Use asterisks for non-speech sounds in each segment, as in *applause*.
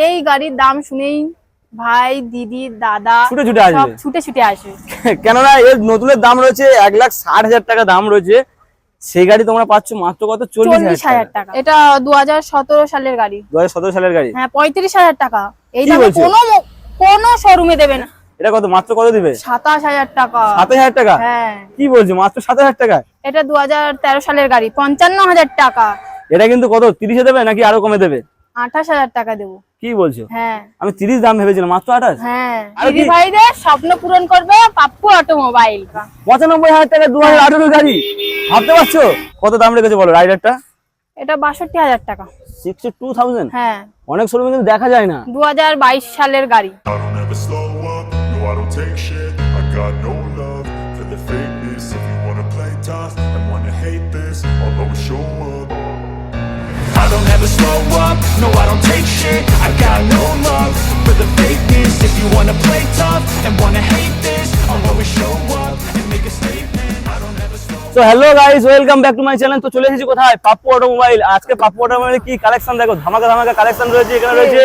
এই গাড়ির দাম শুনেই ভাই দিদি দাদা ছুটে ছুটে সব আসবে ছুটে ছুটে আসবে। *laughs* কেননা এর নতুনের দাম রয়েছে এক লাখ ষাট হাজার টাকা দাম রয়েছে। সেই গাড়ি তোমরা পাচ্ছ মাত্র কত? চল্লিশ হাজার টাকা। এটা দু হাজার সতেরো সালের গাড়ি। দু হাজার সতেরো সালের গাড়ি? হ্যাঁ পঁয়ত্রিশ হাজার টাকা। এই দামে? কোনো কোনো শোরুমে দেবে না। এটা কত মাত্র কত দিবে? সাতাশ হাজার টাকা। সাত হাজার টাকা? হ্যাঁ। কি বলছো মাত্র সাত হাজার টাকা এটা দু হাজার তেরো সালের গাড়ি পঞ্চান্ন হাজার টাকা। এটা কিন্তু কত তিরিশে দেবে নাকি আরও কমে দেবে? আঠাশ হাজার টাকা দেবো। কি বলছো? হ্যাঁ। আমি তিরিশ দাম ভেবেছিলাম মাত্র আঠাশ? হ্যাঁ। আর দিদি? ভাইদের স্বপ্ন পূরণ করবে পাপ্পু অটোমোবাইল। পঁচানব্বই হাজার টাকা দু হাজার আঠেরো গাড়ি। ভাবতে পারছ? কত দাম রেখেছে বলো রাইডারটা? এটা বাষট্টি হাজার টাকা। সিক্সটি টু থাউজেন্ড হ্যাঁ। অনেক শোরুমে কিন্তু দেখা যায় না। দু হাজার বাইশ সালের গাড়ি। I don't ever slow up, no I don't take shit. I got no love for the fakeness. If you wanna play tough and wanna hate this I'll always show don't ever slow up, no I don't take shit. I got no love for the fakeness. If you wanna play tough and wanna hate this I'll always show up and make a statement. I don't ever slow তো hello guys welcome back to my channel তো চলে এসেছি কোথায়? Pappu automobile আজকে Pappu automobile কি collection দেখো? ধামাকা ধামাকা কালেকশন রয়েছে। এখানে রয়েছে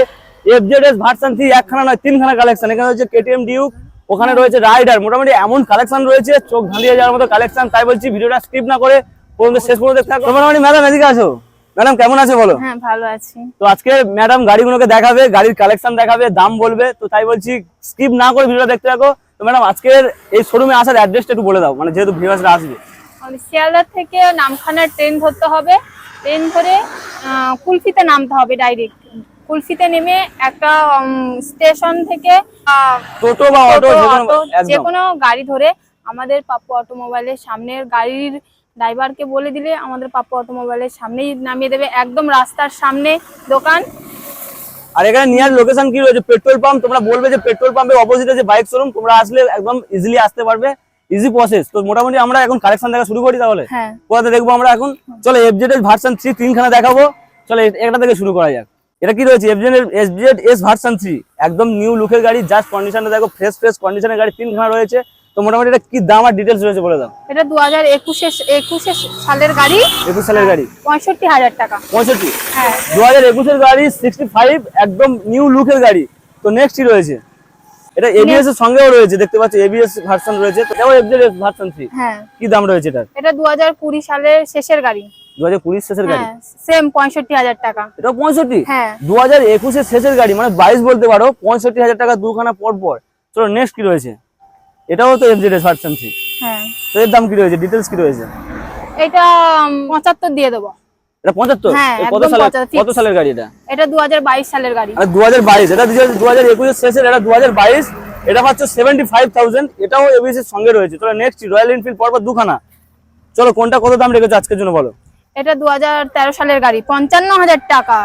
এফজেডএস ভার্সন থ্রি একখানা নয় তিনখানা কালেকশন এখানে রয়েছে কেটিএম ডিউক ওখানে রয়েছে রাইডার মোটামুটি এমন কালেকশন রয়েছে চোখ ধাঁধিয়ে যাওয়ার মতো কালেকশন তাই বলছি ভিডিওটা স্কিপ না করে পর্যন্ত শেষ পর্যন্ত দেখতে থাকো। মোটামুটি ম্যাডাম এদিকে আসো। ম্যাডাম কেমন আছে বলো? হ্যাঁ ভালো আছি। তো আজকে ম্যাডাম গাড়িগুলোকে দেখাবে গাড়ির কালেকশন দেখাবে দাম বলবে তো তাই বলছি স্কিপ না করে ভিডিওটা দেখতে থাকো। তো ম্যাডাম আজকের এই শোরুমে আসার অ্যাড্রেসটা একটু বলে দাও মানে যেহেতু ভিউয়ার্সরা আসবে। শিয়ালদা থেকে নামখানার ট্রেন ধরতে হবে। ট্রেন ধরে কুলফিতে নামতে হবে ডাইরেক্ট কুলফিতে নেমে একটা স্টেশন থেকে টোটো বা অটো যেকোনো যে কোনো গাড়ি ধরে আমাদের পাপ্পু অটোমোবাইলের সামনের গাড়ির ড্রাইভারকে বলে দিলে আমাদের পাপ্পু অটোমোবাইলের সামনেই নামিয়ে দেবে একদম রাস্তার সামনে দোকান। আর এখানে নিয়ার লোকেশন কি রয়েছে? পেট্রোল পাম্প তোমরা বলবে যে পেট্রোল পাম্পের অপোজিটে যে বাইক শোরুম তোমরা আসলে একদম ইজিলি আসতে পারবে। ইজি প্রসেস তো মোটামুটি আমরা এখন কালেকশন দেখা শুরু করি তাহলে? হ্যাঁ। কোথাতে দেখব আমরা এখন? চলো এফজেড এস ভার্সন থ্রি তিনখানা দেখাবো। চলো একটা থেকে শুরু করা যাক। এটা কি রয়েছে? FZ SZ S version three একদম নিউ লুকের গাড়ি জাস্ট কন্ডিশনে দেখো ফ্রেশ ফ্রেশ কন্ডিশনের গাড়ি তিনখানা রয়েছে। তো মোটামুটি এটা কি দাম আর ডিটেলস রয়েছে বলে দাও? এটা দু হাজার একুশে একুশে সালের গাড়ি। একুশ সালের গাড়ি। পঁয়ষট্টি হাজার টাকা। পঁয়ষট্টি? হ্যাঁ। দু হাজার একুশের গাড়ি সিক্সটি ফাইভ একদম নিউ লুকের গাড়ি। তো নেক্সট রয়েছে? এটা এবিএস এর সঙ্গেও রয়েছে দেখতে পাচ্ছ এবিএস ভার্সন রয়েছে। এটাও এফজেড ভার্সন থ্রি হ্যাঁ। কি দাম রয়েছে এটা হাজার কুড়ি সালের শেষের গাড়ি। দু হাজার কুড়ির শেষের গাড়ি? হ্যাঁ সেম পঁয়ষট্টি হাজার টাকা। এটাও পঁয়ষট্টি? হ্যাঁ। দু হাজার একুশের শেষের গাড়ি মানে বাইশ বলতে পারো পঁয়ষট্টি হাজার টাকা দুখানা পর পর। চলো নেক্সট কি রয়েছে? এটাও তো এফজেড ভার্সন থ্রি হ্যাঁ। তো এর দাম কি রয়েছে? ডিটেলস কি রয়েছে? এটা উম, পঁচাত্তর দিয়ে দেবো। এটা পঁচাত্তর? হ্যাঁ, এ কত সালের কত সালের গাড়ি এটা? এটা দু হাজার বাইশ সালের গাড়ি। আর দু হাজার বাইশ এটা দু হাজার একুশের শেষের এটা দু হাজার বাইশ এটা পাচ্ছ সেভেন্টি ফাইভ থাউজেন্ড এটাও এবিএস এর সঙ্গে রয়েছে। চলো নেক্সট রয়্যাল এনফিল্ড পরপর দুখানা। চলো কোনটা কত দাম রেখেছো আজকের জন্য বলো? এটা দু হাজার তেরো সালের গাড়ি পঞ্চান্ন হাজার টাকা।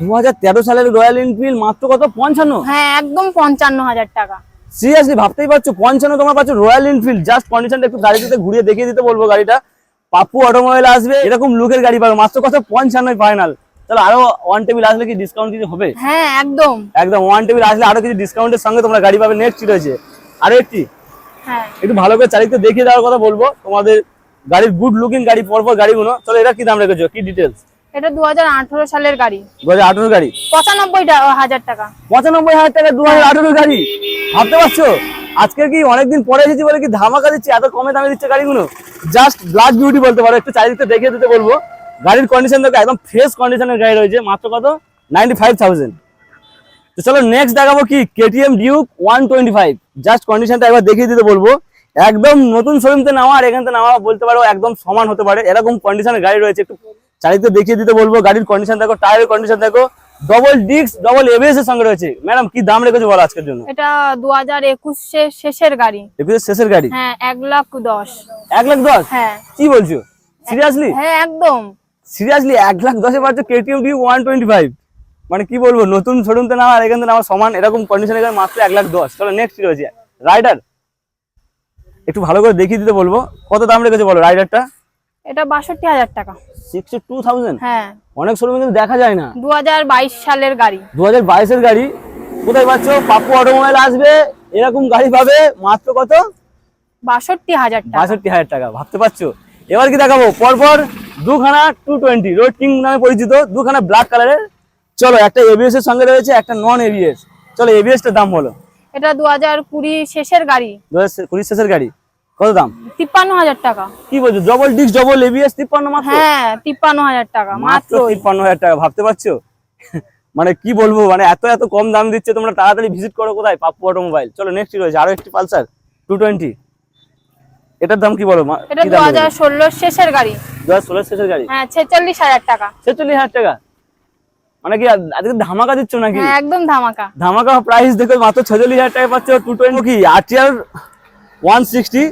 দু হাজার তেরো সালের রয়্যাল এনফিল্ড মাত্র কত? পঞ্চান্ন? হ্যাঁ একদম পঞ্চান্ন হাজার টাকা। সিরিয়াসলি ভাবতেই পারছ পঞ্চান্ন তোমার পাচ্ছ রয়্যাল এনফিল্ড জাস্ট কন্ডিশনটা একটু গাড়িতে ঘুরিয়ে দেখিয়ে দিতে বলব গাড়িটা। পাপ্পু অটোমোবাইল আসবে এরকম লুকের গাড়ি পাবে। মাত্র কত? পঞ্চান্নই ফাইনাল তাহলে আরও ওয়ান টেবিল আসলে কি ডিসকাউন্ট কিছু হবে? হ্যাঁ একদম। একদম ওয়ান টেবিল আসলে আরও কিছু ডিসকাউন্টের সঙ্গে তোমরা গাড়ি পাবে। নেক্সট রয়েছে আরও একটি হ্যাঁ। একটু ভালো করে চারিদিকে দেখিয়ে দেওয়ার কথা বলব। তোমাদের গাড়ির গুড লুকিং গাড়ি পরপর গাড়িগুলো। চলো এটা কি দাম রেখেছো? কি ডিটেলস এটা দু হাজার আঠারো সালের গাড়ি। গাড়ি? পঁচানব্বই টা- হাজার টাকা। পঁচানব্বই হাজার টাকা দু হাজার আঠেরো গাড়ি। ভাবতে পারছ? আজকে কি অনেকদিন পরে এসেছি বলে কি ধামাকা দিচ্ছে? এত কমে দামে দিচ্ছে গাড়িগুলো? জাস্ট ব্লাক বিউটি বলতে পারো একটু দেখিয়ে দিতে বলব। গাড়ির কন্ডিশন দেখো একদম ফ্রেশ কন্ডিশনের গাড়ি রয়েছে মাত্র কত? তো চলো নেক্সট দেখাবো কি? KTM Duke one twenty five just কন্ডিশনটা একবার দেখিয়ে দিতে বলব। একদম নতুন শোরুমতে নামা আর এখান থেকে নামা বলতে পারো একদম সমান হতে পারে। এরকম কন্ডিশনের গাড়ি রয়েছে একটু চারিদিকে দেখিয়ে দিতে বলব গাড়ির কন্ডিশন দেখো টায়ারের কন্ডিশন দেখো ডবল ডিস্ক ডবল এবিএস এর সঙ্গে রয়েছে। ম্যাডাম কি দাম রেখেছো বলো আজকের জন্য? এটা দু হাজার একুশে শেষের গাড়ি। একুশের শেষের গাড়ি? হ্যাঁ এক লাখ দশ। এক লাখ হ্যাঁ। কি বলছো? সিরিয়াসলি হ্যাঁ একদম। সিরিয়াসলি এক লাখ দশে পাচ্ছ KTM D one twenty five মানে কি বলব নতুন শোরুমতে নামা আর এখান থেকে নামা সমান এরকম কন্ডিশনে গাড়ি মাত্র এক লাখ দশ। চলো নেক্সট রয়েছে? রাইডার একটু ভালো করে দেখিয়ে দিতে বলব। কত দাম রেখেছে বলো রাইডারটা এটা বাষট্টি হাজার টাকা। Sixty two thousand? হ্যাঁ। অনেক শোরুমে কিন্তু দেখা যায় না। দু হাজার বাইশ সালের গাড়ি। দু হাজার বাইশের গাড়ি। কোথায় পাচ্ছ? পাপ্পু অটোমোবাইল আসবে। এরকম গাড়ি পাবে। মাত্র কত? বাষট্টি হাজার টাকা। হাজার টাকা। ভাবতে পারছ? এবার কি দেখাবো? পরপর দুখানা টু টোয়েন্টি রোড কিং নামে পরিচিত দুখানা ব্ল্যাক কালারের। চলো একটা এবিএস এর সঙ্গে রয়েছে একটা নন এবিএস। চলো এবিএস টার দাম বলো। এটা দু হাজার কুড়ি শেষের গাড়ি। দু হাজার কুড়ি শেষের গাড়ি। কত দাম? তিপ্পান্ন হাজার টাকা। কি বলছো ডবল ডিস্ক ডবল এবিএস তিপ্পান্ন মাত্র? হ্যাঁ তিপ্পান্ন হাজার টাকা মাত্র তিপ্পান্ন হাজার টাকা ভাবতে পারছ? *laughs* মানে কি বলব মানে এত এত কম দাম দিচ্ছে তোমরা তাড়াতাড়ি ভিজিট করো কোথায়? পাপ্পু অটোমোবাইল। চলো নেক্সট রয়েছে? আরও একটি পালসার টু টোয়েন্টি এটার দাম কি বলো এটা দু হাজার ষোলোর শেষের গাড়ি। দু হাজার ষোলো শেষের গাড়ি? হ্যাঁ ছেচল্লিশ হাজার টাকা। ছেচল্লিশ হাজার টাকা? মানে কি আজ- আজকে ধামাকা দিচ্ছ নাকি? হ্যাঁ একদম ধামাকা। ধামাকা প্রাইস দেখো মাত্র ছেচল্লিশ হাজার টাকা পাচ্ছ টু টোয়েন্টি কি আরটিআর ওয়ান সিক্সটি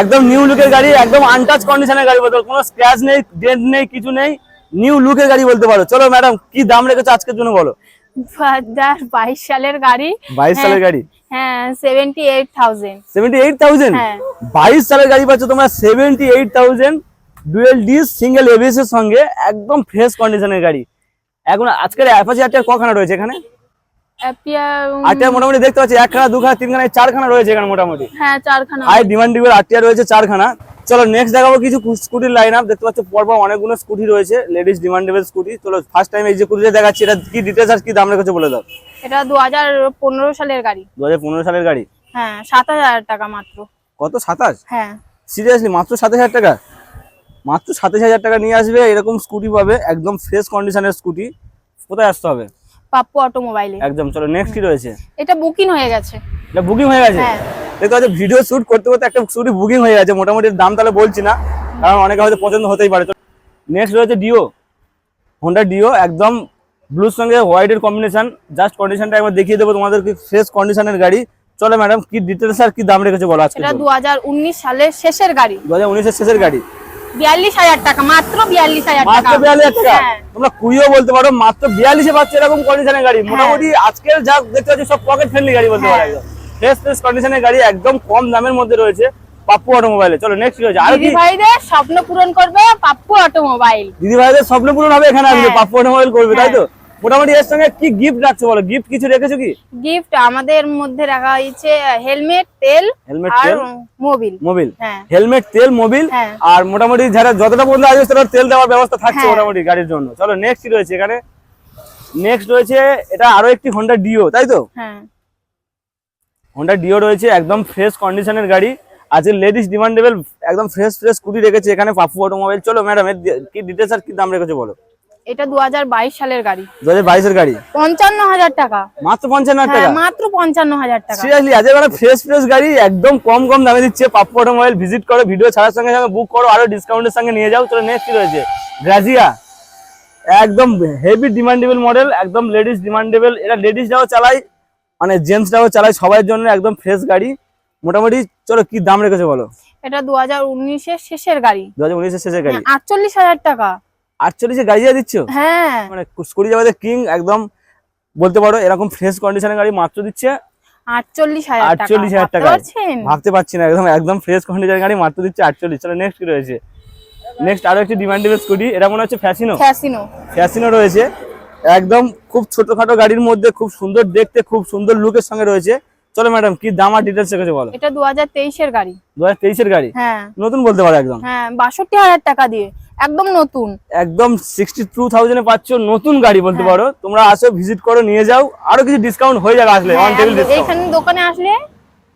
একদম নিউ লুকের গাড়ি একদম আনটাচ কন্ডিশনের গাড়ি বলতে কোনো স্ক্র্যাচ নেই ডেন্ট নেই কিছু নেই। নিউ লুকের গাড়ি বলতে পারো। চলো ম্যাডাম কি দাম রেখেছো আজকের জন্য বলো? বাইশ সালের গাড়ি। বাইশ সালের গাড়ি? হ্যাঁ seventy eight thousand seventy eight thousand. বাইশ সালের গাড়ি পাচ্ছ তোমরা seventy eight thousand dual disc single ABS এর সঙ্গে একদম ফ্রেশ কন্ডিশনের গাড়ি। এখন আজকের অ্যাপাচি আটটার কখানা রয়েছে এখানে? আটটার মোটামুটি দেখতে পাচ্ছি একখানা দুখানা তিনখানা চারখানা রয়েছে এখানে মোটামুটি। হ্যাঁ চারখানা হাই ডিমান্ডেবল আরটিআর রয়েছে চারখানা। চলো নেক্সট দেখাবো কিছু স্কুটির লাইন আপ দেখতে পাচ্ছ পরপর অনেকগুলো স্কুটি রয়েছে লেডিস ডিমান্ডেবল স্কুটি চলো ফার্স্ট টাইম এই যে স্কুটিটা দেখাচ্ছি এটা কি ডিটেলস আর কি দাম রেখেছে বলে দাও। এটা দু হাজার পনেরো সালের গাড়ি। দু হাজার পনেরো সালের গাড়ি? হ্যাঁ সাত হাজার টাকা মাত্র। কত সাতাশ? হ্যাঁ। সিরিয়াসলি মাত্র সাতাশ হাজার টাকা? মাত্র সাতাশ হাজার টাকা নিয়ে আসবে এরকম স্কুটি পাবে একদম ফ্রেশ কন্ডিশনের স্কুটি কোথায় আসতে হবে? পাপ্পু অটোমোবাইলে। একদম চলো নেক্সট কি রয়েছে? এটা বুকিং হয়ে গেছে। এটা বুকিং হয়ে গেছে? হ্যাঁ। দেখতে পাচ্ছ ভিডিও শুট করতে করতে একটা স্কুটি বুকিং হয়ে গেছে মোটামুটি দাম তাহলে বলছি না কারণ অনেকে হয়তো পছন্দ হতেই পারে। নেক্সট রয়েছে ডিও হোন্ডা ডিও একদম ব্লুর সঙ্গে হোয়াইটের কম্বিনেশন জাস্ট কন্ডিশনটা একবার দেখিয়ে দেবো তোমাদেরকে ফ্রেশ কন্ডিশনের গাড়ি। চলো ম্যাডাম কি ডিটেলস আর কি দাম রেখেছে বলো আজকে এটা দু হাজার উনিশ সালের শেষের গাড়ি। দু হাজার উনিশের শেষের গাড়ি। বিয়াল্লিশ হাজার টাকা মাত্র বিয়াল্লিশ হাজার মাত্র টাকা। বিয়াল্লিশ হাজার টাকা? হ্যাঁ। তোমরা কুড়িও বলতে পারো মাত্র বিয়াল্লিশে পাচ্ছ এরকম কন্ডিশনের গাড়ি। মোটামুটি আজকের যা দেখতে পাচ্ছি সব পকেট ফ্রেন্ডলি গাড়ি বলতে পারো হ্যাঁ। একদম। ফ্রেশ ফ্রেশ কন্ডিশনের গাড়ি একদম কম দামের মধ্যে রয়েছে পাপ্পু অটোমোবাইলে চলো নেক্সট কি আর দিদি ভাইদের স্বপ্ন পূরণ করবে পাপ্পু অটোমোবাইল দিদি ভাইদের স্বপ্ন পূরণ হবে এখানে আসবে হ্যাঁ। পাপ্পু অটোমোবাইল করবে তাই তো? মোটামুটি এর সঙ্গে কি গিফট রাখছো বলো? গিফট কিছু রেখেছো কি? গিফট আমাদের মধ্যে রাখা হয়েছে হেলমেট তেল হেলমেট আর তেল মোবিল। মোবিল? হ্যাঁ। হেলমেট তেল মোবিল? হ্যাঁ। আর মোটামুটি যারা যতটা বন্ধু আসবে সেটা তেল দেওয়ার ব্যবস্থা থাকছে হ্যাঁ। মোটামুটি গাড়ির জন্য। চলো নেক্সট রয়েছে এখানে। নেক্সট রয়েছে এটা আরও একটি হোন্ডা ডিও তাই তো? হ্যাঁ। হোন্ডা ডিও রয়েছে একদম ফ্রেশ কন্ডিশনের গাড়ি। আজকে লেডিস ডিমান্ডেবল একদম ফ্রেশ ফ্রেশ স্কুটি রেখেছে এখানে পাপ্পু অটোমোবাইল চলো ম্যাডাম এর কি ডিটেলস আর কি দাম রেখেছো বলো? এটা দু হাজার বাইশ সালের গাড়ি। দু হাজার বাইশের গাড়ি? পঞ্চান্ন হাজার টাকা। মাত্র পঞ্চান্ন হাজার হ্যাঁ টাকা? মাত্র পঞ্চান্ন হাজার টাকা। সিরিয়াসলি আজকে মানে ফ্রেশ ফ্রেশ গাড়ি একদম কম কম দামে দিচ্ছে। পাপ্পু অটোমোবাইল ভিজিট করো ভিডিও ছাড়ার সঙ্গে সঙ্গে বুক করো আরও ডিসকাউন্টের সঙ্গে নিয়ে যাও। চলো নেক্সট রয়েছে? গ্রাজিয়া একদম হেভি ডিমান্ডেবল মডেল একদম লেডিস ডিমান্ডেবল এটা লেডিসরাও চালায় মানে জেন্টসরাও চালায় সবার জন্য একদম ফ্রেশ গাড়ি। মোটামুটি চলো কি দাম রেখেছে বলো? এটা দু হাজার উনিশের শেষের গাড়ি। দু হাজার উনিশের শেষের গাড়ি। আটচল্লিশ হাজার টাকা। আটচল্লিশে গাড়ি যা দিচ্ছ? হ্যাঁ। মানে স্কুটি যাবে কিং একদম বলতে পারো এরকম ফ্রেশ কন্ডিশনের গাড়ি মাত্র দিচ্ছে। আটচল্লিশ হাজার টাকা। ভাবতে টাকা পারছেন? ভাবতে পারছি না একদম একদম ফ্রেশ কন্ডিশনের গাড়ি মাত্র দিচ্ছে আটচল্লিশ। চলো নেক্সট কি রয়েছে? নেক্সট আরও একটি ডিমান্ডেবল স্কুটি এটা মনে হচ্ছে ফ্যাসিনো ফ্যাসিনো ফ্যাসিনো রয়েছে। একদম খুব ছোটখাটো গাড়ির মধ্যে খুব সুন্দর দেখতে খুব সুন্দর লুকের সঙ্গে রয়েছে। চলো ম্যাডাম কি দাম আর ডিটেলস বলো? এটা গাড়ি। দু হাজার তেইশের গাড়ি? হ্যাঁ। নতুন বলতে পারো একদম। হ্যাঁ বাষট্টি হাজার টাকা দিয়ে। একদম নতুন। একদম সিক্সটি টু থাউজেন্ডে পাচ্ছ নতুন গাড়ি হ্যাঁ। বলতে পারো। তোমরা আসো ভিজিট করো নিয়ে যাও। আরও কিছু ডিসকাউন্ট হয়ে যাবে আসলে ওয়ান টেবিল হ্যাঁ, এখানে দোকানে আসলে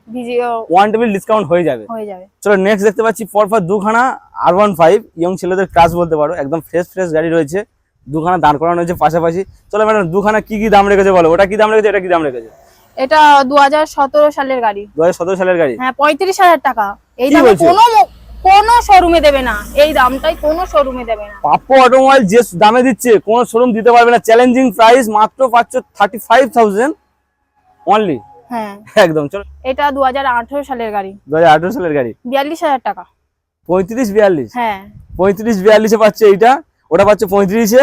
ভিজিও ওয়ান টেবিল ডিসকাউন্ট হয়ে যাবে। হয়ে যাবে। চলো নেক্সট দেখতে পাচ্ছি পরপর দুখানা আর ওয়ান ফাইভ ইয়ং ছেলেদের ক্লাস বলতে পারো। একদম ফ্রেশ ফ্রেশ গাড়ি রয়েছে। দুখানা দাঁড় করানো হয়েছে পাশাপাশি। চলো ম্যাডাম দুখানা কি কি দাম রেখেছে বলো? ওটা কি দাম রেখেছে এটা কি দাম রেখেছে? এটা দু হাজার সতেরো সালের গাড়ি। দু হাজার সতেরো সালের গাড়ি? হ্যাঁ পঁয়ত্রিশ হাজার টাকা। এই দামে কোনো কোনো শোরুমে দেবে না। এই দামটাই কোনো শোরুমে দেবে না। পাপ্পো অটোমোবাইল যে দামে দিচ্ছে কোনো শোরুম দিতে পারবে না। চ্যালেঞ্জিং প্রাইস মাত্র পাচ্ছ থার্টি ফাইভ থাউজেন্ড অনলি হ্যাঁ। একদম চলো। এটা দু হাজার আঠেরো সালের গাড়ি। দু হাজার আঠেরো সালের গাড়ি। বিয়াল্লিশ হাজার টাকা। পঁয়ত্রিশ বিয়াল্লিশ। হ্যাঁ। পঁয়ত্রিশ বিয়াল্লিশে পাচ্ছে এইটা। ওটা পাচ্ছে পঁয়ত্রিশে।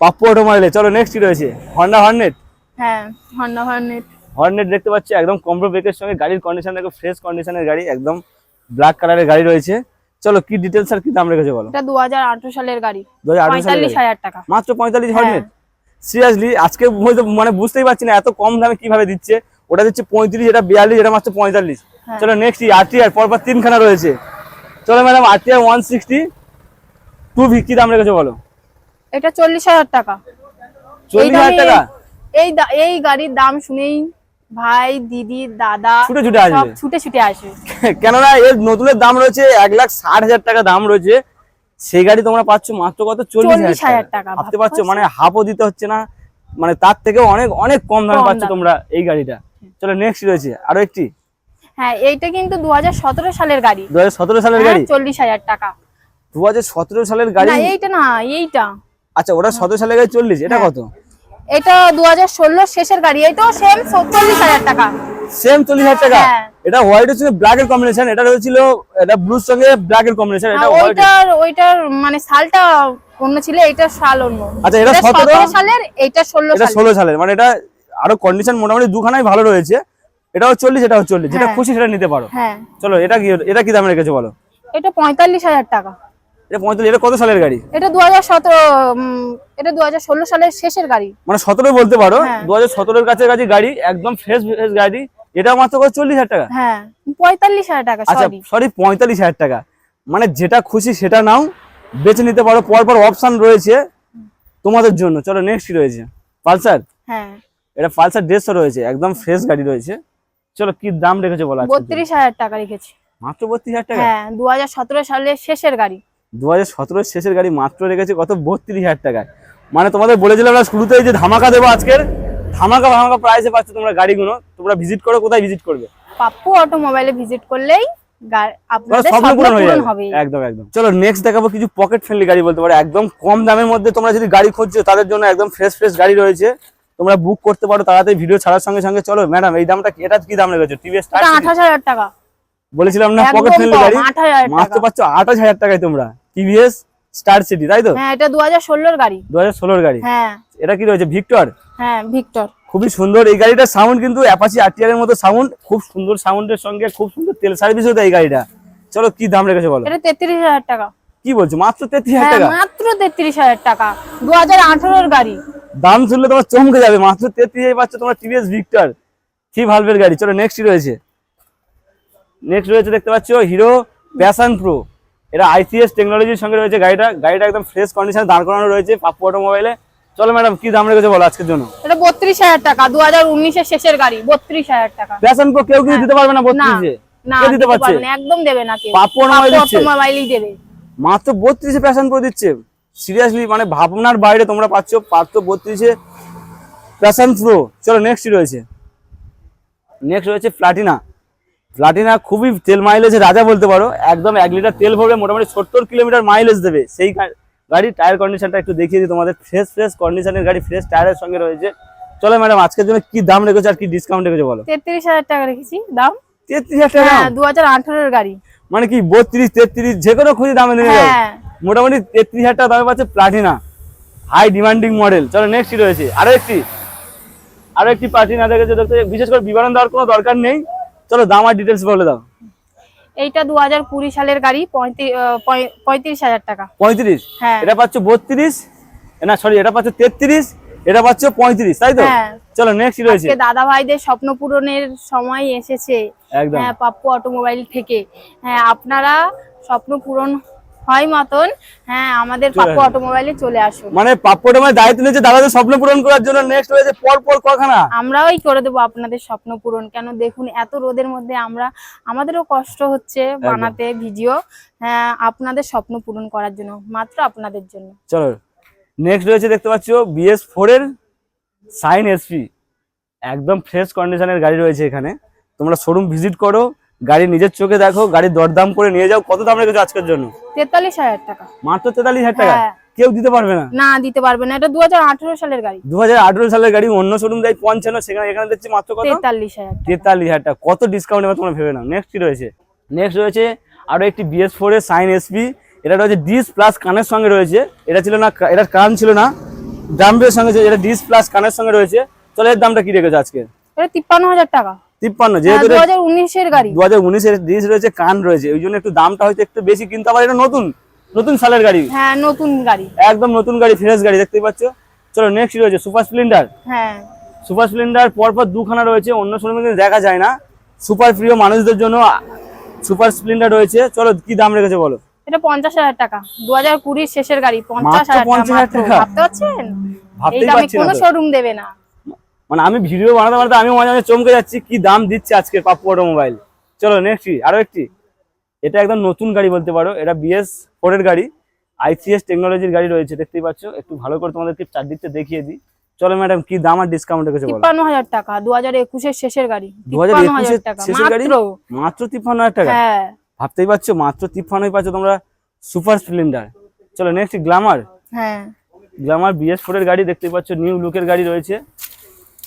পাপ্পো অটোমোবাইলে চলো নেক্সট কি রয়েছে? হন্ডা হর্নেট হ্যাঁ হন্ডা হর্নেট হর্নেট দেখতে পাচ্ছি একদম কম্প্রো ব্রেকের সঙ্গে গাড়ির কন্ডিশন দেখো ফ্রেশ কন্ডিশনের গাড়ি একদম ব্ল্যাক কালারের গাড়ি রয়েছে। চলো কি ডিটেলস আর কি দাম রেখেছে বলো? এটা দু হাজার আঠেরো সালের গাড়ি। দু হাজার আঠেরো সালের পঁয়তাল্লিশ গাড়ি। হাজার টাকা। মাত্র পঁয়তাল্লিশ হ্যাঁ। হর্নেট সিরিয়াসলি আজকে মানে বুঝতেই পারছি না এত কম দামে কীভাবে দিচ্ছে। ওটা দিচ্ছে পঁয়ত্রিশ এটা বিয়াল্লিশ এটা মাত্র পঁয়তাল্লিশ। হ্যাঁ। চলো নেক্সট আরটিআর পরপর তিনখানা রয়েছে। চলো madam RTR one sixty two V কি দাম রেখেছে বলো? এটা চল্লিশ হাজার টাকা। এই 40,000 টাকা? এই এই গাড়ির দাম শুনেই ভাই দিদি দাদা ছুটে ছুটে আসবে। ছুটে ছুটে আসবে। কেননা এর নতুনের দাম রয়েছে এক লাখ ষাট হাজার টাকা দাম রয়েছে। সেই গাড়ি তোমরা পাচ্ছ মাত্র কত? চল্লিশ হাজার টাকা। ভাবতে পারছ? মানে হাফও দিতে হচ্ছে না। মানে তার থেকে অনেক অনেক কম দামে পাচ্ছ তোমরা এই গাড়িটা। চলো নেক্সট রয়েছে। আরও একটি? হ্যাঁ এইটা কিন্তু দু হাজার সতেরো সালের গাড়ি। দু হাজার সতেরো সালের গাড়ি? চল্লিশ হাজার টাকা। দু হাজার সতেরো সালের গাড়ি? না এইটা না এইটা। আচ্ছা ওটা সতেরো সালের গাড়ি চল্লিশ এটা হ্যাঁ। কত? এটা দু শেষের গাড়ি এইটাও সেম চল্লিশ হাজার টাকা। সেম চল্লিশ হাজার টাকা? হ্যাঁ। এটা হোয়াইট হচ্ছে ব্ল্যাক এর কম্বিনেশন এটা হয়েছিল এটা ব্লুর সঙ্গে ব্ল্যাক এর কম্বিনেশন এটা হোয়াইট ওইটার ওইটার মানে সালটা অন্য ছিল এইটার সাল অন্য। আচ্ছা, এটা 17 সতেরো? সালের এইটা ষোলো এটা সালের। ষোলো সালের মানে এটা আরও কন্ডিশন মোটামুটি দুখানাই ভালো রয়েছে। এটাও চল্লিশ এটাও চল্লিশ যেটা হ্যাঁ। খুশি সেটা নিতে পারো। হ্যাঁ। চলো এটা কি এটা কি দামে রেখেছো বলো? এটা পঁয়তাল্লিশ হাজার টাকা। এটা পঁয়তাল্লিশ এটা কত সালের গাড়ি? এটা দু হাজার সতেরো এটা দু হাজার ষোলো সালের শেষের গাড়ি। মানে সতেরো বলতে পারো? হ্যাঁ। দু হাজার সতেরোর কাছে কাছে গাড়ি একদম ফ্রেশ ফ্রেশ গাড়ি। এটা মাত্র কত? চল্লিশ হাজার টাকা? হ্যাঁ পঁয়তাল্লিশ হাজার টাকা আচ্ছা সরি সরি পঁয়তাল্লিশ হাজার টাকা। মানে যেটা খুশি সেটা নাও বেছে নিতে পারো। পরপর অপশন রয়েছে তোমাদের জন্য। চলো নেক্সট রয়েছে। পালসার? হ্যাঁ। এটা পালসার দেড়শো রয়েছে। একদম ফ্রেশ গাড়ি রয়েছে। চলো কি দাম রেখেছো বলা বত্রিশ হাজার টাকা রেখেছি। মাত্র বত্রিশ হাজার টাকা? হ্যাঁ দু হাজার সতেরো সালের শেষের গাড়ি। দু হাজার শেষের গাড়ি মাত্র রেখেছে কত? বত্রিশ হাজার টাকায়। মানে তোমাদের বলেছিলাম না শুরুতেই যে ধামাকা দেবো আজকের ধামাকা ধামাকা প্রাইসে পাচ্ছ তোমরা গাড়িগুলো। তোমরা ভিজিট করো কোথায় ভিজিট করবে? পাপ্পু অটোমোবাইলে ভিজিট করলেই একদম একদম। চলো নেক্সট দেখাবো কিছু পকেট ফ্রেন্ডলি গাড়ি বলতে পারো। একদম কম দামের মধ্যে তোমরা যদি গাড়ি খুঁজছো তাদের জন্য একদম ফ্রেশ ফ্রেশ গাড়ি রয়েছে। তোমরা বুক করতে পারো তাড়াতাড়ি ভিডিও ছাড়ার সঙ্গে সঙ্গে। চলো ম্যাডাম এই দামটা কি- এটা কি দাম টিভিএস আঠাশ হাজার টাকা। বলেছিলাম না পকেট ফ্রেন্ডলি গাড়ি? 28,000 মাত্র পাচ্ছ আঠাশ হাজার টাকায় তোমরা। টিভিএস স্টার সিটি তাই তো? হ্যাঁ এটা দু হাজার ষোলোর গাড়ি। দু হাজার ষোলোর গাড়ি। হ্যাঁ। এটা কি রয়েছে ভিক্টর? হ্যাঁ ভিক্টর। খুবই সুন্দর এই গাড়িটার সাউন্ড কিন্তু অ্যাপাচি আরটিআর এর মতো সাউন্ড খুব সুন্দর সাউন্ডের সঙ্গে খুব সুন্দর তেল সার্ভিসও দেয় এই গাড়িটা। চলো কি দাম রেখেছে বলো? এটা তেত্রিশ হাজার টাকা। কি বলছো? মাত্র তেত্রিশ হাজার হ্যাঁ টাকা? মাত্র তেত্রিশ হাজার টাকা। দু হাজার আঠারোর গাড়ি। দাম শুনলে তোমার চমকে যাবে মাত্র তেত্রিশ হাজার পাচ্ছ তোমার টিভিএস ভিক্টর। থ্রি ভালভের গাড়ি। চলো নেক্সট রয়েছে? নেক্সট রয়েছে দেখতে পাচ্ছ হিরো প্যাশন প্রো। এটা আইসিএস টেকনোলজির সঙ্গে রয়েছে গাড়িটা। গাড়িটা একদম ফ্রেশ কন্ডিশনে দাঁড় করানো রয়েছে পাপ্পু অটোমোবাইলে। চলো ম্যাডাম কি দাম রেখেছে বলো আজকের জন্য? এটা বত্রিশ হাজার টাকা দু হাজার উনিশের শেষের গাড়ি বত্রিশ হাজার টাকা। প্যাশন প্রো কেউ কিছু দিতে পারবে না বত্রিশে? না দিতে পারবে না, একদম দেবে না কেউ। পাপ্পু? অটোমোবাইলই দেবে। মাত্র বত্রিশে প্যাশন প্রো দিচ্ছে। সিরিয়াসলি মানে ভাবনার বাইরে তোমরা পাচ্ছ মাত্র বত্রিশে প্যাশন প্রো চলো নেক্সট রয়েছে। নেক্সট রয়েছে প্লাটিনা প্লাটিনা খুবই তেল মাইলেজের রাজা বলতে পারো একদম এক লিটার তেল ভরবে মোটামুটি সত্তর কিলোমিটার মাইলেজ দেবে। সেই গা- গাড়ি টায়ার কন্ডিশনটা একটু দেখিয়ে দিই তোমাদের। ফ্রেশ ফ্রেশ কন্ডিশনের গাড়ি ফ্রেশ টায়ারের সঙ্গে রয়েছে। চলো ম্যাডাম আজকের জন্য কি দাম রেখেছো আর কি ডিসকাউন্ট রেখেছো বলো? তেত্রিশ হাজার টাকা রেখেছি দাম? তেত্রিশ হাজার টাকা হ্যাঁ দু হাজার আঠারোর গাড়ি। মানে কি বত্রিশ তেত্রিশ যে কোনো খুঁজে দামে নিয়ে যাবে হ্যাঁ। মোটামুটি তেত্রিশ হাজার টাকা দামে পাচ্ছে প্লাটিনা হাই ডিমান্ডিং মডেল চলো নেক্সট রয়েছে। আরও একটি। আরও একটি প্লাটিনা দেখেছে দেখতে বিশেষ করে বিবরণ দেওয়ার কোনো দরকার নেই। চলো দাম আর ডিটেলস বলে দাও। এইটা দু হাজার কুড়ি সালের গাড়ি পঁয়ত্রিশ হাজার টাকা। পঁয়ত্রিশ? হ্যাঁ। এটা পাচ্ছ বত্রিশ? না সরি এটা পাচ্ছ তেত্রিশ? এটা পাচ্ছ পঁয়ত্রিশ তাই তো? হ্যাঁ। চলো নেক্সট রয়েছে। আজকে দাদা ভাইদের স্বপ্ন পূরণের সময় এসেছে। একদম। হ্যাঁ পাপ্পু অটোমোবাইল থেকে। হ্যাঁ আপনারা স্বপ্ন পূরণ হয় মতন হ্যাঁ আমাদের পাপ্পু অটোমোবাইলে চলে আসুন মানে পাপ্পটা মানে দায়িত্ব নিয়েছে দাদাদের স্বপ্ন পূরণ করার জন্য নেক্সট রয়েছে পর পর কখানা আমরাই করে দেবো আপনাদের স্বপ্ন পূরণ। কেন দেখুন এত রোদের মধ্যে আমরা আমাদেরও কষ্ট হচ্ছে বানাতে ভিডিও হ্যাঁ আপনাদের স্বপ্ন পূরণ করার জন্য মাত্র আপনাদের জন্য। চলো নেক্সট রয়েছে দেখতে পাচ্ছ বিএস ফোর এর সাইন এসপি একদম ফ্রেশ কন্ডিশনের গাড়ি রয়েছে এখানে। তোমরা শোরুম ভিজিট করো গাড়ি নিজের চোখে দেখো গাড়ির দরদাম করে নিয়ে যাও কত দাম রেখেছো আজকের জন্য? তেতাল্লিশ হাজার টাকা। মাত্র তেতাল্লিশ হাজার টাকা? হ্যাঁ। কেউ দিতে পারবে না? না দিতে পারবে না। এটা দু সালের গাড়ি। দু হাজার আঠেরো সালের গাড়ি অন্য শোরুম দেয় পঞ্চান্ন সেখানে এখানে দিচ্ছি মাত্র কত? তেতাল্লিশ হাজার তেতাল্লিশ হাজার টাকা। কত ডিসকাউন্ট এবার তোমরা ভেবে নাও। নেক্সট কি রয়েছে? নেক্সট রয়েছে আরও একটি বিএস ফোর এর সাইন এসপি এটা রয়েছে ডিস প্লাস কানের সঙ্গে রয়েছে। এটা ছিল না এটা কান ছিল না। ড্রাম্পের সঙ্গে এটা ডিস প্লাস কানের সঙ্গে রয়েছে। চলো এর দামটা কি রেখেছো আজকে? এটা তিপ্পান্ন হাজার টাকা। তিপ্পান্ন হ্যাঁ যেহেতু দু হাজার উনিশের গাড়ি। দু হাজার উনিশের ডিস রয়েছে কান রয়েছে ওই জন্য একটু দামটা হয়তো একটু বেশি কিন্তু আবার এটা নতুন নতুন সালের গাড়ি। হ্যাঁ নতুন গাড়ি। একদম নতুন গাড়ি ফ্রেশ গাড়ি দেখতেই পাচ্ছ। চলো নেক্সট রয়েছে সুপার স্প্লেন্ডার হ্যাঁ। সুপার স্প্লেন্ডার পরপর দুখানা রয়েছে অন্য শোরুমে কিন্তু দেখা যায় না। সুপার প্রিয় মানুষদের জন্য সুপার স্প্লেন্ডার রয়েছে। চলো কি দাম রেখেছে বলো? এটা পঞ্চাশ হাজার টাকা। দু হাজার কুড়ির শেষের গাড়ি পঞ্চাশ হাজার টাকা 50,000 মাত্র। টাকা? ভাবতে পারছেন? কোনো শোরুম দেবে না। মানে আমি ভিডিও বানাতে বানাতে আমি মাঝে মাঝে চমকে যাচ্ছি কি দাম দিচ্ছে আজকে পাপ্পু অটোমোবাইল। চলো নেক্সট আরও একটি। এটা একদম নতুন গাড়ি বলতে পারো এটা বিএস ফোর এর গাড়ি আইসিএস টেকনোলজির গাড়ি রয়েছে দেখতেই পাচ্ছ। একটু ভালো করে তোমাদেরকে চারদিকটা দেখিয়ে দিই। চলো ম্যাডাম কি দাম আর ডিসকাউন্ট রেখেছে বলো? তিপ্পান্ন হাজার টাকা দু হাজার একুশের শেষের গাড়ি দু হাজার একুশের শেষের গাড়ি? মাত্র। মাত্র তিপ্পান্ন হাজার টাকা? হ্যাঁ। ভাবতেই পারছ মাত্র তিপ্পান্নই পাচ্ছ তোমরা সুপার স্প্লেন্ডার চলো নেক্সট গ্লামার হ্যাঁ। গ্লামার বিএস ফোর এর গাড়ি দেখতেই পাচ্ছ নিউ লুকের গাড়ি রয়েছে।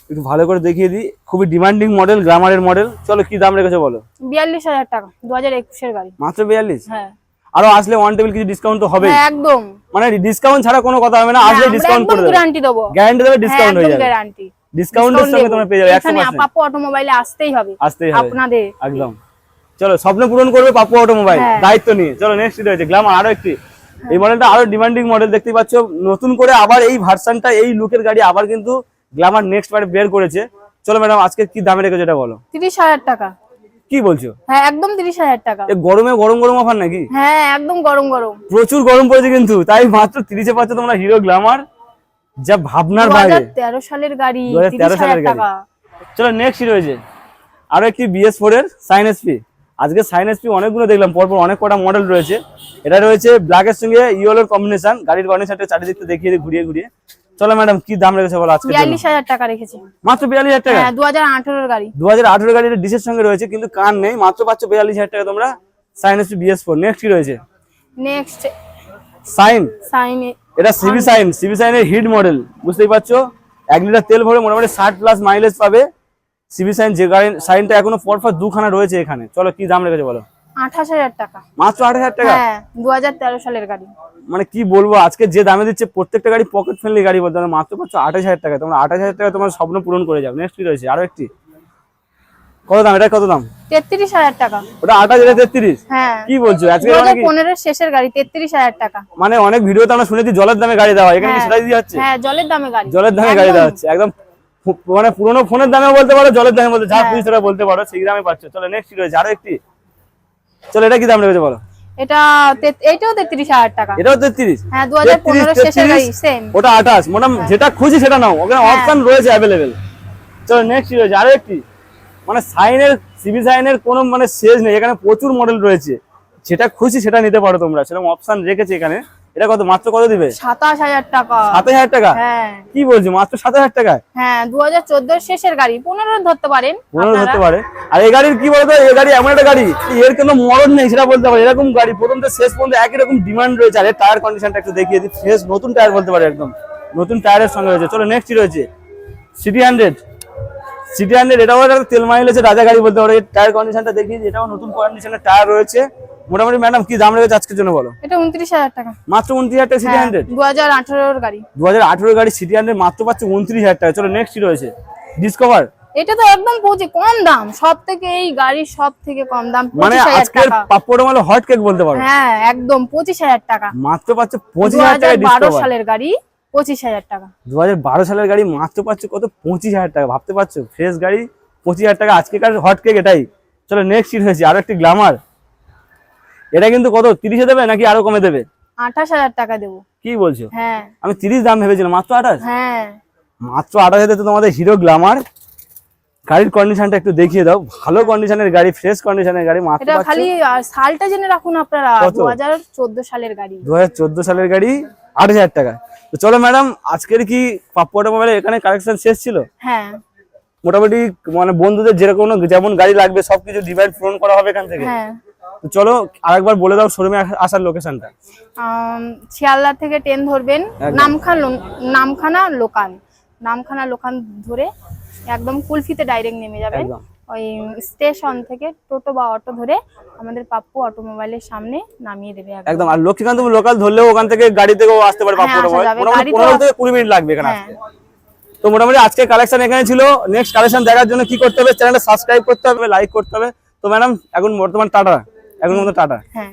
একটু ভালো করে দেখিয়ে দিই। খুবই ডিমান্ডিং মডেল গ্রামারের মডেল চলো কি দাম রেখেছো বলো? বিয়াল্লিশ হাজার টাকা দু হাজার একুশের গাড়ি। মাত্র বিয়াল্লিশ? হ্যাঁ। আরও আসলে ওয়ান টেবিল কিছু ডিসকাউন্ট তো হবে হ্যাঁ একদম। মানে ডিসকাউন্ট ছাড়া কোনো কথা হবে না আসলে ডিসকাউন্ট করে দেবে। গ্যারান্টি দেবো। গ্যারান্টি দেবে ডিসকাউন্ট হয়ে যাবে। গ্যারান্টি ডিসকাউন্টের সঙ্গে তোমরা পেয়ে যাবে একশো এখানে পার্সেন্ট পাপু অটোমোবাইলে আসতেই হবে। আসতেই হবে। আপনাদের। একদম। চলো স্বপ্ন পূরণ করবে পাপ্পু অটোমোবাইল হ্যাঁ। দায়িত্ব নিয়ে। চলো নেক্সট রয়েছে গ্লামার আরও একটি। এই মডেলটা আরও ডিমান্ডিং মডেল দেখতেই পাচ্ছ। নতুন করে আবার এই ভার্সনটা এই লুকের গাড়ি আবার কিন্তু গ্লামার নেক্সট বারে বের করেছে। চলো ম্যাডাম আজকে কি দামে রেখেছো এটা বলো। তিরিশ হাজার টাকা। কি বলছো? হ্যাঁ একদম তিরিশ হাজার টাকা। এ গরমে গরম গরম অফার নাকি? হ্যাঁ একদম গরম গরম। প্রচুর গরম পড়েছে কিন্তু তাই মাত্র তিরিশে পাচ্ছ তোমরা হিরো গ্লামার। যা ভাবনার বাইরে। তেরো সালের গাড়ি 2013 তিরিশ হাজার সালের গাড়ি। টাকা। চলো নেক্সট হিরো রয়েছে আরও একটি বিএস ফোর এর সাইন এসপি আজকে সাইন এসপি অনেকগুলো দেখলাম পরপর অনেক কটা মডেল রয়েছে। এটা রয়েছে ব্ল্যাকের সঙ্গে ইয়েলোর কম্বিনেশন গাড়ির কন্ডিশনটা চারিদিকটা দেখিয়ে ঘুরিয়ে ঘুরিয়ে। চলো ম্যাডাম কি দাম রেখেছে বলো আজকে বিয়াল্লিশ হাজার টাকা রেখেছি। মাত্র বিয়াল্লিশ হাজার টাকা? হ্যাঁ দু হাজার আঠেরোর গাড়ি। দু হাজার আঠেরো গাড়ির ডিসের সঙ্গে রয়েছে কিন্তু কান নেই। মাত্র পাচ্ছ বিয়াল্লিশ হাজার টাকা তোমরা Shine SP BS four next কি রয়েছে? নেক্সট সাইন সাইন এটা সিবি সাইন সিবি সাইনের হিট মডেল বুঝতেই পারছ? এক লিটার তেল ভরে মোটামুটি ষাট প্লাস মাইলেজ পাবে। সিবি সাইন যে গাড়ি সাইনটা এখনও পর পরপর দুখানা রয়েছে এখানে। চলো কি দাম রেখেছে বলো? আঠাশ হাজার টাকা। মাত্র আট হাজার টাকা? হ্যাঁ দু হাজার তেরো সালের গাড়ি। মানে কি বলব আজকে যে দামে দিচ্ছে প্রত্যেকটা গাড়ি পকেট ফ্রেন্ডলি গাড়ি বলতে মাত্র পাচ্ছ আঠাশ হাজার টাকা। তোমরা আঠাশ হাজার টাকা তোমার স্বপ্ন পূরণ করে যাও নেক্সট কি রয়েছে? আরও একটি। কত দাম? এটা কত দাম? তেত্রিশ হাজার টাকা। ওটা আঠাশ হাজার তেত্রিশ? হ্যাঁ। কি বলছো? আজকে মানে শেষের গাড়ি তেত্রিশ হাজার টাকা। মানে অনেক ভিডিওতে আমরা শুনেছি জলের দামে গাড়ি দেওয়া হয়। এখানে হ্যাঁ। সেটাই দিয়ে যাচ্ছে? হ্যাঁ জলের দামে গাড়ি। জলের দামে গাড়ি দেওয়া হচ্ছে। একদম মানে পুরোনো ফোনের দামে বলতে পারো জলের দামে বলতে যা হ্যাঁ। খুশি সেটা বলতে পারো সেই দামে পাচ্ছ। চলো নেক্সট রয়েছে? আরও একটি? চলো এটা কি দাম রয়েছে বলো? এটা টাকা। এটাও হ্যাঁ দু হাজার শেষের গাড়ি সেম ওটা মোটাম যেটা খুশি সেটা নাও। ওখানে হ্যাঁ। অপশন রয়েছে চলো নেক্সট রয়েছে? আরও একটি। মানে সাইনের সিবি সাইনের কোনো মানে শেষ নেই। এখানে প্রচুর মডেল রয়েছে। যেটা খুশি সেটা নিতে পারো তোমরা। সেরকম অপশন রেখেছে এখানে। এটা কত মাত্র কত দিবে? সাতাশ হাজার টাকা। সাতাশ হাজার টাকা? হ্যাঁ। কি বলছো মাত্র সাত হাজার টাকা হ্যাঁ দু হাজার শেষের গাড়ি পনেরো ধরতে পারেন পনেরো ধরতে পারে আর এই গাড়ির কি বলতো এই গাড়ি এমন একটা গাড়ি এর কোনো মরণ নেই সেটা বলতে পারে এরকম গাড়ি প্রথম থেকে শেষ পর্যন্ত একই রকম ডিমান্ড রয়েছে আর এর টায়ার কন্ডিশনটা একটু দেখিয়ে দিই। ফ্রেশ নতুন টায়ার বলতে পারে একদম। নতুন টায়ারের সঙ্গে রয়েছে। চলো নেক্সট রয়েছে। সিটি হান্ড্রেড সিটি হান্ড্রেড এটাও একটা তেল মাইলেছে রাজা গাড়ি বলতে পারে। টায়ার কন্ডিশনটা দেখিয়ে এটাও নতুন কন্ডিশনের টায়ার রয়েছে। মোটামুটি ম্যাডাম কি দাম রয়েছে আজকের জন্য বলো? এটা উনত্রিশ হাজার টাকা। মাত্র উনত্রিশ হাজার টাকা সিটি হান্ড্রেড দু হাজার আঠারোর গাড়ি। দু হাজার আঠেরো গাড়ি সিটি হান্ড্রেড মাত্র পাচ্ছে উনত্রিশ হাজার টাকা। চলো নেক্সট রয়েছে? ডিসকভার এটা তো একদম পৌঁছে কম দাম। সব থেকে এই গাড়ির সব থেকে কম দাম মানে আজকের টাকা। পাপ্পড় মানে হট কেক বলতে পারো। হ্যাঁ একদম পঁচিশ হাজার টাকা। মাত্র পাচ্ছে দু পঁচিশ হাজার হাজার টাকা বারো সালের গাড়ি পঁচিশ হাজার টাকা। দু হাজার বারো সালের গাড়ি মাত্র পাচ্ছে কত? পঁচিশ হাজার টাকা। ভাবতে পারছ? ফ্রেশ গাড়ি পঁচিশ হাজার টাকা। আজকেকার হট কেক এটাই। চলো নেক্সট সিট হয়েছে আরও একটি গ্লামার এটা কিন্তু কত? তিরিশে দেবে নাকি আরও কমে দেবে? আঠাশ হাজার টাকা দেবো। কি বলছো? হ্যাঁ। আমি তিরিশ দাম ভেবেছিলাম মাত্র আঠাশ? হ্যাঁ। মাত্র আঠাশ হাজার তোমাদের হিরো গ্লামার গাড়ির কন্ডিশনটা একটু দেখিয়ে দাও। ভালো কন্ডিশনের গাড়ি ফ্রেশ কন্ডিশনের গাড়ি মাত্র এটা খালি সালটা জেনে রাখুন আপনারা কত? দু হাজার চোদ্দ সালের গাড়ি। দু হাজার চোদ্দ সালের গাড়ি আট হাজার টাকা। তো চলো ম্যাডাম আজকের কি পাপ্পটা মোবাইলে এখানে কালেকশন শেষ ছিল? হ্যাঁ। মোটামুটি মানে বন্ধুদের যেরকম যেমন গাড়ি লাগবে সবকিছু ডিভাইড পূরণ করা হবে এখান থেকে? হ্যাঁ। তো চলো আরেকবার বলে দাও শোরুমে আসার লোকেশনটা শিয়ালদা থেকে ট্রেন ধরবেন। নামখান নামখানা লোকাল। নামখানা লোকাল ধরে একদম কুলফিতে ডাইরেক্ট নেমে যাবেন। ওই স্টেশন থেকে টোটো বা অটো ধরে আমাদের পাপ্পু অটোমোবাইলের সামনে নামিয়ে দেবে একদম। আর লক্ষ্মীকান্ত লোকাল ধরলেও ওখান থেকে গাড়ি থেকেও আসতে পারে হ্যাঁ, মোটামুটি পনেরো থেকে কুড়ি মিনিট লাগবে এখানে হ্যাঁ। আসতে। তো মোটামুটি আজকে কালেকশন এখানে ছিল। নেক্সট কালেকশন দেখার জন্য কি করতে হবে? চ্যানেলটা সাবস্ক্রাইব করতে হবে লাইক করতে হবে। তো ম্যাডাম এখন বর্তমান টাটা এখন মতো টাটা। হ্যাঁ।